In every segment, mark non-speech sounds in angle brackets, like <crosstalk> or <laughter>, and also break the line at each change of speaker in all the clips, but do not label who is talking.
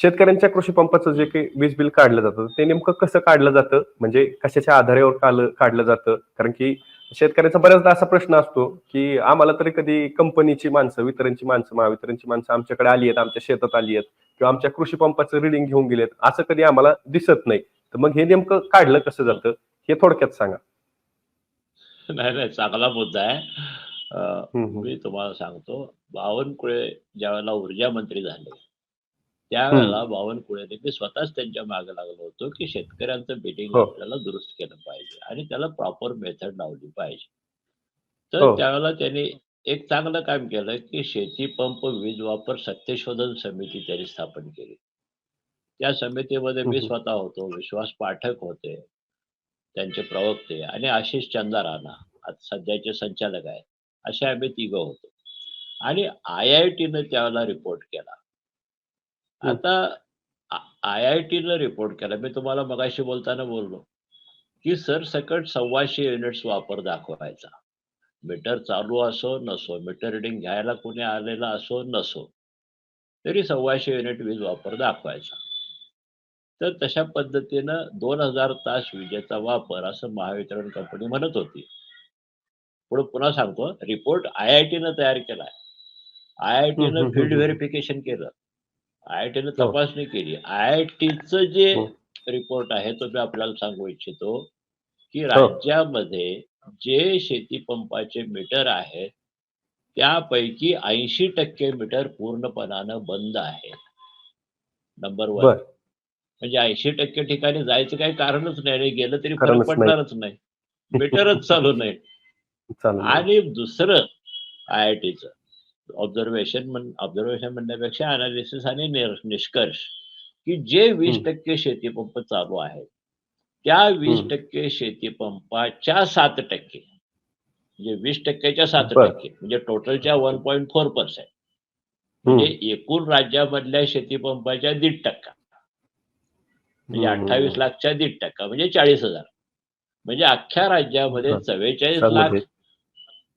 शेतकऱ्यांच्या कृषी पंपाचं जे काही वीज बिल काढलं जातं ते नेमकं कसं काढलं जातं? म्हणजे कशाच्या आधारावर काढलं जातं? कारण की शेतकऱ्याचा बऱ्याचदा असा प्रश्न असतो की आम्हाला तरी कधी कंपनीची माणसं वितरणची माणसं महावितरणची माणसं आमच्याकडे आली आहेत आमच्या शेतात आली आहेत किंवा आमच्या कृषी पंपाचं रिडिंग घेऊन गेलेत असं कधी आम्हाला दिसत नाही. तर मग हे नेमकं काढलं कसं जातं? हे थोडक्यात सांगा.
नाही नाही चांगला मुद्दा आहे. मी तुम्हाला सांगतो बावनकुळे ज्यावेळेला ऊर्जा मंत्री झाले त्यावेळेला बावनकुळेने मी स्वतःच त्यांच्या मागे लागलो होतो की शेतकऱ्यांचं बिलिंग
हो.
आपल्याला दुरुस्त केलं पाहिजे आणि त्याला प्रॉपर मेथड लावली पाहिजे तर
हो.
त्यावेळेला त्यांनी एक चांगलं काम केलं की शेती पंप वीज वापर सत्यशोधन समिती त्यांनी स्थापन केली त्या समितीमध्ये मी. स्वतः होतो विश्वास पाठक होते त्यांचे प्रवक्ते आणि आशिष चंदा राणा सध्याचे संचालक आहेत असे आम्ही तिघं होतो आणि आय आय टीनं त्यावेळेला रिपोर्ट केला. आता आय आय टीनं रिपोर्ट केला. मी तुम्हाला मगाशी बोलताना बोललो की सरसकट सव्वाशे युनिट्स वापर दाखवायचा. मीटर चालू असो नसो. मीटर रिडिंग घ्यायला कोणी आलेला असो नसो. तरी सव्वाशे युनिट वीज वापर दाखवायचा. तर तशा पद्धतीनं दोन हजार तास विजेचा वापर असं महावितरण कंपनी म्हणत होती. पुढे पुन्हा सांगतो रिपोर्ट आय आय टीनं तयार केलाय. आय आय टीनं फील्ड. व्हेरिफिकेशन केलं. आय आय टीनं
हो.
तपासणी केली आय आय टीचं जे
हो.
रिपोर्ट आहे तो मी आपल्याला सांगू इच्छितो की
हो.
राज्यामध्ये जे शेती पंपाचे मीटर आहेत त्यापैकी ऐंशी टक्के मीटर पूर्णपणानं बंद आहे नंबर वन म्हणजे ऐंशी टक्के ठिकाणी जायचं काही कारणच नाही आणि गेलं तरी फरक. पडणारच नाही मीटरच <laughs> चालू नाही आणि दुसरं आय आय टीचं ऑब्झर्वेशन ऑब्झर्वेशन म्हणण्यापेक्षा अनालिसिस आणि निष्कर्ष की जे वीस. टक्के शेतीपंप चालू आहेत त्या वीस. टक्के शेतीपंपाच्या सात टक्के म्हणजे वीस टक्क्याच्या सात. टक्के म्हणजे टोटलच्या वन पॉईंट फोर पर्सेंट. म्हणजे एकूण राज्यामधल्या शेतीपंपाच्या दीड टक्का म्हणजे. अठ्ठावीस लाखच्या दीड टक्का म्हणजे चाळीस हजार म्हणजे अख्ख्या राज्यामध्ये. चव्वेचाळीस लाख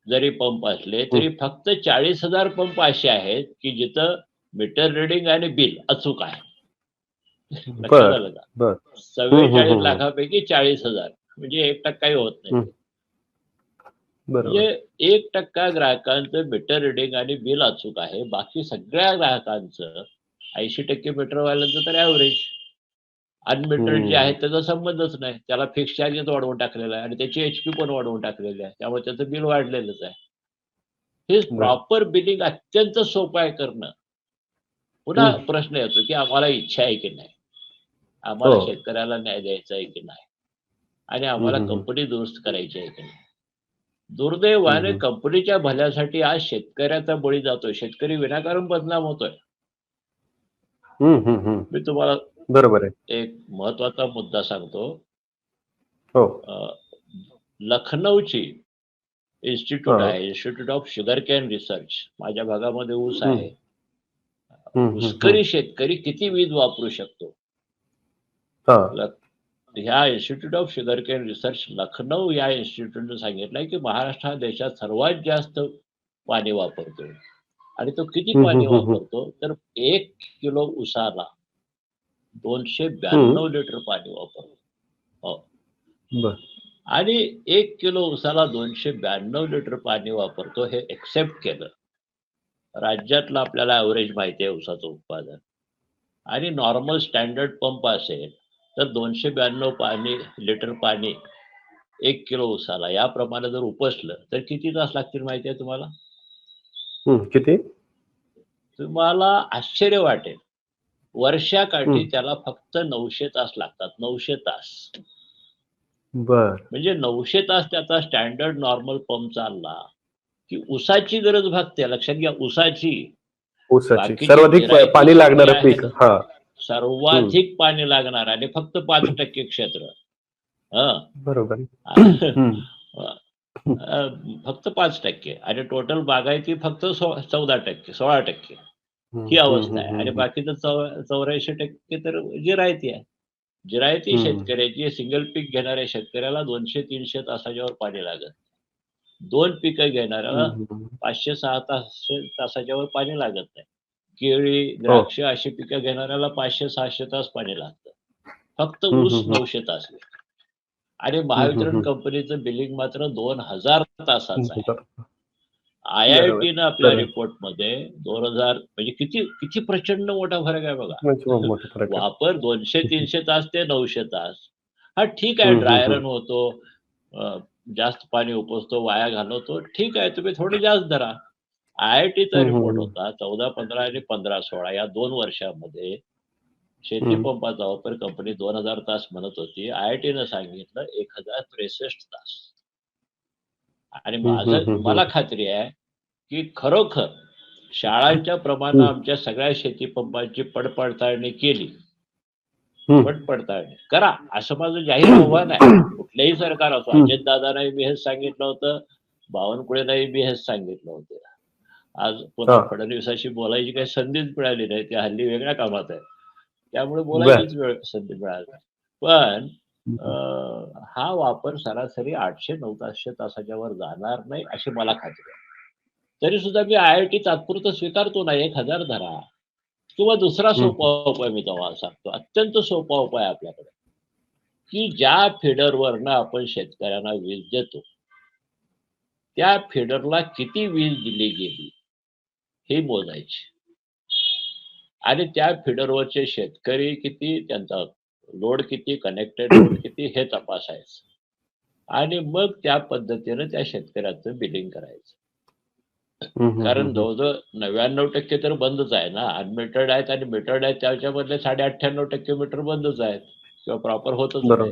जरी पंप असले तरी फक्त चाळीस हजार पंप असे आहेत की जिथं मीटर रिडिंग आणि बिल अचूक आहे.
बर.
चव्वेचाळीस
हम्म.
लाखापैकी चाळीस हजार. म्हणजे एक टक्काही होत नाही. म्हणजे एक टक्का ग्राहकांचं मीटर रिडिंग आणि बिल अचूक आहे. बाकी सगळ्या ग्राहकांचं ऐंशी टक्के मीटरवाल्यांचं तर ॲव्हरेज अनमीटर
हम्म.
जे आहेत त्याचा संबंधच नाही त्याला फिक्स चार्जेस वाढवून टाकलेला आहे आणि त्याची एचपी पण वाढवून टाकलेली आहे त्यामुळे त्याचं बिल वाढलेलंच आहे हे. प्रॉपर बिलिंग अत्यंत सोपं आहे करणं पुन्हा. प्रश्न येतो की आम्हाला इच्छा आहे की नाही आम्हाला
हो.
शेतकऱ्याला न्याय द्यायचा आहे की नाही आणि आम्हाला. कंपनी दुरुस्त करायची आहे की नाही दुर्दैवाने. कंपनीच्या भल्यासाठी आज शेतकऱ्याचा बळी जातोय शेतकरी विनाकारण बदनाम होतोय. मी तुम्हाला
बरोबर आहे.
एक महत्त्वाचा मुद्दा सांगतो.
हो.
लखनौची इन्स्टिट्यूट. आहे institute of sugar can research. माझ्या भागामध्ये ऊस. आहे. ऊसकरी शेतकरी किती वीज वापरू शकतो? ह्या institute of sugarcane research Lucknow या इन्स्टिट्यूटने सांगितलंय की महाराष्ट्र हा देशात सर्वात जास्त पाणी वापरतो आणि तो किती पाणी. वापरतो? तर एक किलो उसाला दोनशे ब्याण्णव लिटर पाणी वापरतो. हो. आणि एक किलो उसाला दोनशे ब्याण्णव लिटर पाणी वापरतो हे एक्सेप्ट केलं. राज्यातलं आपल्याला ॲव्हरेज माहिती आहे उसाचं उत्पादन. आणि नॉर्मल स्टँडर्ड पंप असेल तर दोनशे ब्याण्णव पाणी लिटर पाणी एक किलो उसाला याप्रमाणे जर उपसलं तर किती तास लागतील माहिती आहे तुम्हाला?
किती?
तुम्हाला आश्चर्य वाटेल. वर्षाकाठी. त्याला फक्त नऊशे तास लागतात नऊशे तास.
बर.
म्हणजे नऊशे तास त्याचा स्टँडर्ड नॉर्मल पंप चालला की उसाची गरज भागते. लक्षात घ्या उसाची
सर्वाधिक पाणी लागणारं पीक
सर्वाधिक पाणी लागणार आणि फक्त पाच टक्के क्षेत्र. हं.
बरोबर.
फक्त पाच टक्के. आणि टोटल बागायती फक्त चौदा टक्के सोळा टक्के. ही अवस्था आहे आणि बाकीचं चौ चौऱ्याऐंशी टक्के तर जिरायती आहे जिरायती. शेतकऱ्याची सिंगल पीक घेणाऱ्या शेतकऱ्याला दोनशे तीनशे तासाच्यावर पाणी लागत दोन पिकं घेणाऱ्याला. पाचशे सहा तास तासाच्यावर पाणी लागत नाही केळी द्राक्ष अशी पिकं घेणाऱ्याला पाचशे सहाशे तास पाणी लागतं फक्त ऊस. नऊशे तास. आणि महावितरण. कंपनीचं बिलिंग मात्र दोन हजार तासाचं आहे. I I. टीनं आपल्या. रिपोर्टमध्ये दोन हजार म्हणजे किती किती प्रचंड मोठा फरक आहे बघा. वापर दोनशे तीनशे तास ते नऊशे तास हा ठीक आहे
हम्म, हम्म,
ड्राय
हम्म.
रन होतो जास्त पाणी उपसतो वाया घालवतो ठीक आहे तुम्ही थोडे जास्त धरा आय आय टीचा रिपोर्ट. होता चौदा पंधरा आणि पंधरा सोळा या दोन वर्षामध्ये शेती. पंपाचा वापर कंपनी दोन हजार तास म्हणत होती आय आय टीनं सांगितलं एक हजार त्रेसष्ट तास आणि माझं मला. खात्री आहे की खरोखर शाळांच्या प्रमाणात
हम्म.
आमच्या सगळ्या शेती पंपांची पडपडताळणी केली.
हम्म.
पडताळणी करा. असं माझं जाहीर आव्हान आहे. कुठल्याही सरकार असो. अजित दादानाही मी हेच सांगितलं होतं. बावनकुळेनाही मी हेच सांगितलं होतं. आज पुन्हा. फडणवीसाशी बोलायची काही संधीच मिळाली नाही. ते हल्ली वेगळ्या कामात आहे त्यामुळे बोलायचीच वेळ संधी मिळाली. पण हा वापर सरासरी आठशे नऊ तासशे तासाच्या वर जाणार नाही अशी मला खात्री आहे. तरी सुद्धा मी आय आय टी तात्पुरतं स्वीकारतो ना एक हजार धरा. किंवा दुसरा. सोपा उपाय मी तुम्हाला सांगतो अत्यंत सोपा उपाय आपल्याकडे. की ज्या फिडरवरनं आपण शेतकऱ्यांना वीज देतो त्या फिडरला किती वीज दिली गेली हे मोजायची. आणि त्या फिडरवरचे शेतकरी किती त्यांचा लोड किती कनेक्टेड लोड किती हे तपासायचं. आणि मग त्या पद्धतीनं त्या शेतकऱ्याचं बिलिंग करायचं. कारण. जवळजवळ नव्याण्णव टक्के तर बंदच आहे ना. अनमिटर्ड आहेत आणि मिटर्ड आहेत त्याच्यामधले साडे अठ्ठ्याण्णव टक्के मीटर बंदच आहेत. किंवा प्रॉपर होतच नाही.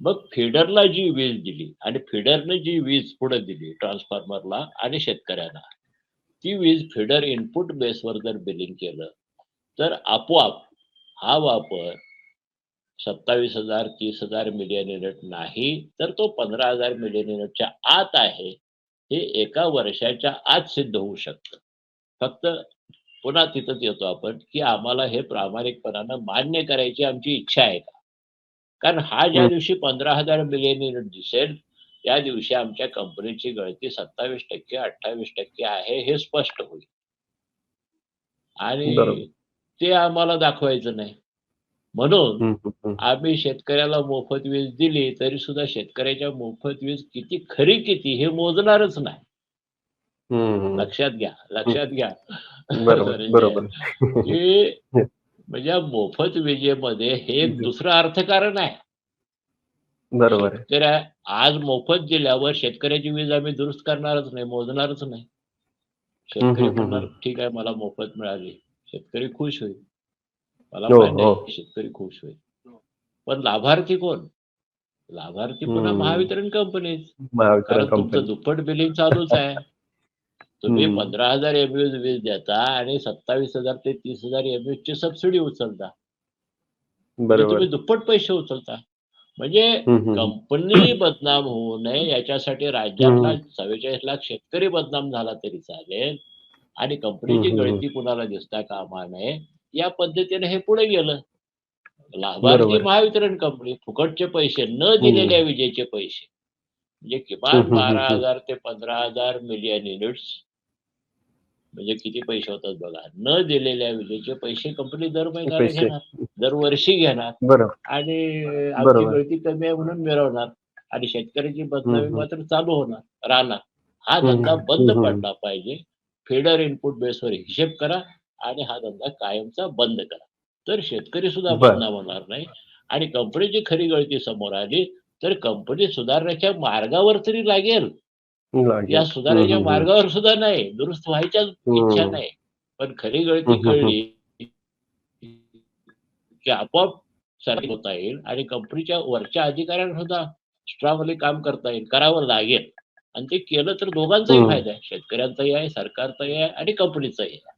मग फिडरला जी वीज दिली आणि फिडरने जी वीज पुढे दिली ट्रान्सफॉर्मरला आणि शेतकऱ्यांना ती वीज फिडर इनपुट बेसवर जर बिलिंग केलं तर आपोआप हा वापर सत्तावीस हजार तीस हजार मिलियन युनिट नाही तर तो पंधरा हजार मिलियन युनिटच्या आत आहे. हे एका वर्षाच्या आत सिद्ध होऊ शकतं फक्त पुन्हा तिथंच येतो आपण की आम्हाला हे प्रामाणिकपणानं मान्य करायची आमची इच्छा आहे का कारण हा ज्या. दिवशी पंधरा हजार मिलियन युनिट दिसेल त्या दिवशी आमच्या कंपनीची गळती सत्तावीस टक्के अठ्ठावीस टक्के आहे हे स्पष्ट होईल आणि. ते आम्हाला दाखवायचं नाही म्हणून. आम्ही शेतकऱ्याला मोफत वीज दिली तरी सुद्धा शेतकऱ्याच्या मोफत वीज किती खरी किती हे मोजणारच नाही. लक्षात घ्या लक्षात घ्या.
बरोबर
म्हणजे या मोफत विजेमध्ये हे एक दुसरं अर्थकारण आहे.
बरोबर
शेतकऱ्या आज मोफत दिल्यावर शेतकऱ्याची वीज आम्ही दुरुस्त करणारच नाही मोजणारच नाही. शेतकरी ठीक आहे मला मोफत मिळाली. शेतकरी खुश होईल. मला
हो, हो.
शेतकरी खुश होईल पण लाभार्थी कोण लाभार्थी पुन्हा. महावितरण कंपनीच कारण तुमचं दुप्पट बिलिंग चालूच आहे <laughs> तुम्ही. पंधरा हजार एमयूज वीज देता आणि सत्तावीस हजार ते तीस हजार एमयूज ची सबसिडी उचलता म्हणजे तुम्ही दुप्पट पैसे उचलता म्हणजे. कंपनी बदनाम होऊ नये याच्यासाठी राज्यातला. चव्वेचाळीस लाख शेतकरी बदनाम झाला तरी चालेल आणि कंपनीची. गळती कुणाला दिसता कामा नये या पद्धतीने हे पुढे गेलं लाभार्थी. महावितरण कंपनी फुकटचे पैसे न दिलेल्या विजेचे पैसे म्हणजे किमान बारा. हजार ते पंधरा हजार मिलियन युनिट्स म्हणजे किती पैसे होतात बघा न दिलेल्या विजेचे पैसे कंपनी दर महिन्याला. घेणार दरवर्षी घेणार आणि आमची. गळती कमी आहे म्हणून मिळवणार आणि शेतकऱ्याची बदनामी. मात्र चालू होणार राहणार हा. धंदा बंद. पडला पाहिजे फेडर इनपुट बेसवर हिशेब करा आणि हा धंदा कायमचा बंद करा. तर शेतकरी सुद्धा. बदनाम होणार नाही. आणि कंपनीची खरी गळती समोर आली तर कंपनी सुधारण्याच्या मार्गावर तरी लागेल. या सुधारण्याच्या मार्गावर सुद्धा नाही. दुरुस्त व्हायच्या. इच्छा नाही. पण खरी गळती कळली की आपोआप सरकार होता येईल आणि कंपनीच्या वरच्या अधिकाऱ्यांना सुद्धा स्ट्रॉंगली काम करता येईल करावं लागेल. आणि ते केलं तर दोघांचाही. फायदा आहे. शेतकऱ्यांचाही आहे सरकारचाही आहे आणि कंपनीचाही आहे.